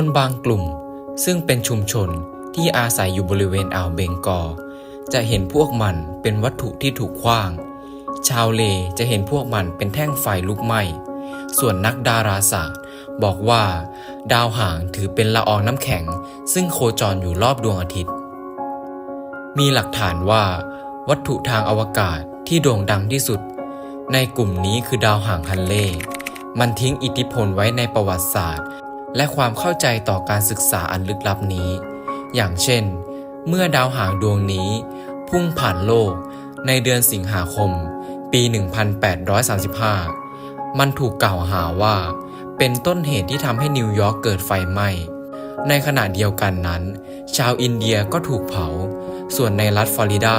คนบางกลุ่ม ซึ่งเป็นชุมชนที่อาศัยอยู่บริเวณอ่าวเบงกอ จะเห็นพวกมันเป็นวัตถุที่ถูกขว้าง ชาวเลจะเห็นพวกมันเป็นแท่งไฟลุกไหม้ ส่วนนักดาราศาสตร์ บอกว่า ดาวหางถือเป็นละอองน้ำแข็ง ซึ่งโคจรอยู่รอบดวงอาทิตย์ มีหลักฐานว่า วัตถุทางอวกาศที่โด่งดังที่สุด ในกลุ่มนี้คือดาวหางฮันเล่ มันทิ้งอิทธิพลไว้ในประวัติศาสตร์ และความเข้าใจต่อการศึกษาอันลึกลับนี้ อย่างเช่น เมื่อดาวหางดวงนี้ พุ่งผ่านโลกในเดือนสิงหาคม ปี 1835 มันถูกกล่าวหาว่า เป็นต้นเหตุที่ทำให้นิวยอร์กเกิดไฟไหม้ ในขณะเดียวกันนั้น ชาวอินเดียก็ถูกเผา ส่วนในรัฐฟลอริดา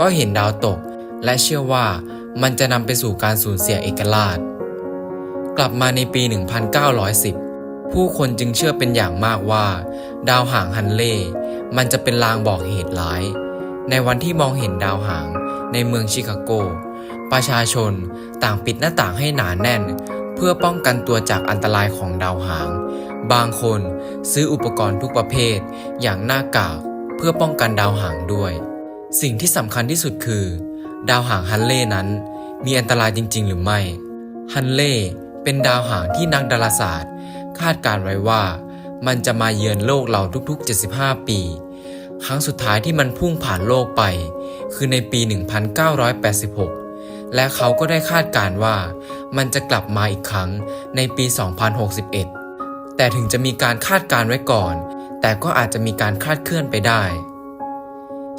ก็เห็นดาวตก และเชื่อว่ามันจะนำไปสู่การสูญเสียเอกราช กลับมาในปี 1910 ผู้คนจึงเชื่อเป็นอย่างมากว่า ดาวหางฮันเล่ มันจะเป็นลางบอกเหตุร้าย ในวันที่มองเห็นดาวหางในเมืองชิคาโก ประชาชนต่างปิดหน้าต่างให้หนาแน่น เพื่อป้องกันตัวจากอันตรายของดาวหาง บางคนซื้ออุปกรณ์ทุกประเภท อย่างหน้ากากเพื่อป้องกันดาวหางด้วย สิ่งที่สำคัญที่สุดคือ ดาวหางฮันเล่นั้น มีอันตรายจริง ๆ หรือไม่ ฮันเล่เป็นดาวหางที่นักดาราศาสตร์ คาดการไว้ว่า มันจะมาเยือนโลกเราทุกๆ 75 ปี ครั้งสุดท้ายที่มันพุ่งผ่านโลกไป คือในปี 1986 และเขาก็ได้คาดการว่า มันจะกลับมาอีกครั้งในปี 2061 แต่ถึงจะมีการคาดการไว้ก่อน แต่ก็อาจจะมีการคาดเคลื่อนไปได้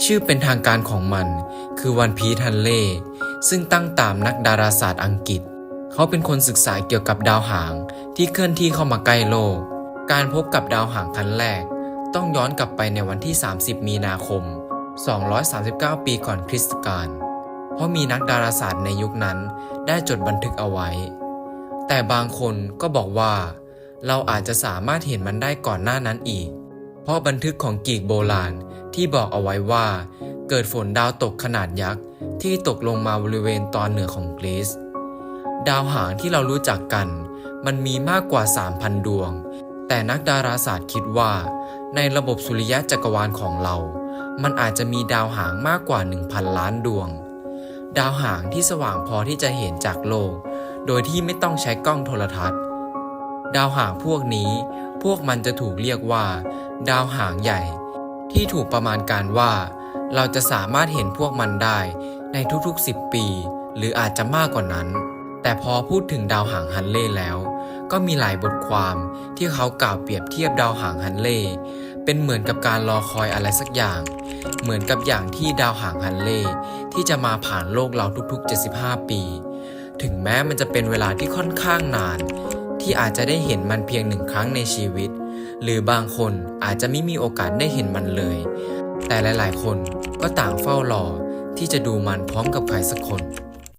ชื่อเป็นทางการของมันคือวันพีทันเล่ซึ่งตั้งตามนักดาราศาสตร์อังกฤษ เขาเป็นคนศึกษาเกี่ยวกับดาวหางที่เคลื่อนที่เข้ามาใกล้โลก การพบกับดาวหางครั้งแรก ต้องย้อนกลับไปในวันที่ 30 มีนาคม 239 ปีก่อนคริสต์กาล เพราะมีนักดาราศาสตร์ในยุคนั้นได้จดบันทึกเอาไว้ แต่บางคนก็บอกว่า เราอาจจะสามารถเห็นมันได้ก่อนหน้านั้นอีก เพราะบันทึกของกีกโบราณที่บอกเอาไว้ว่า เกิดฝนดาวตกขนาดยักษ์ที่ตกลงมาบริเวณตอนเหนือของกรีซ ดาวหางที่เรารู้จักกัน มันมีมากกว่า 3,000 ดวง แต่นักดาราศาสตร์คิดว่า ในระบบสุริยะจักรวาลของเรา มันอาจจะมีดาวหางมากกว่า 1,000 ล้านดวง ดาวหางที่สว่างพอที่จะเห็นจากโลก โดยที่ไม่ต้องใช้กล้องโทรทัศน์ ดาวหางพวกนี้ พวกมันจะถูกเรียกว่า ดาวหางใหญ่ ที่ถูกประมาณการว่า เราจะสามารถเห็นพวกมันได้ในทุกๆ 10 ปี หรืออาจจะมากกว่านั้น แต่พอพูดถึงดาวหางฮันเล่แล้ว ก็มีหลายบทความที่เขากล่าวเปรียบเทียบดาวหางฮันเล่เป็นเหมือนกับการรอคอยอะไรสักอย่าง เหมือนกับอย่างที่ดาวหางฮันเล่ที่จะมาผ่านโลกเราทุกๆ 75 ปี ถึงแม้มันจะเป็นเวลาที่ค่อนข้างนาน ที่อาจจะได้เห็นมันเพียงหนึ่งครั้งในชีวิต หรือบางคนอาจจะไม่มีโอกาสได้เห็นมันเลย แต่หลายๆ คนก็ต่างเฝ้ารอที่จะดูมันพร้อมกับใครสักคน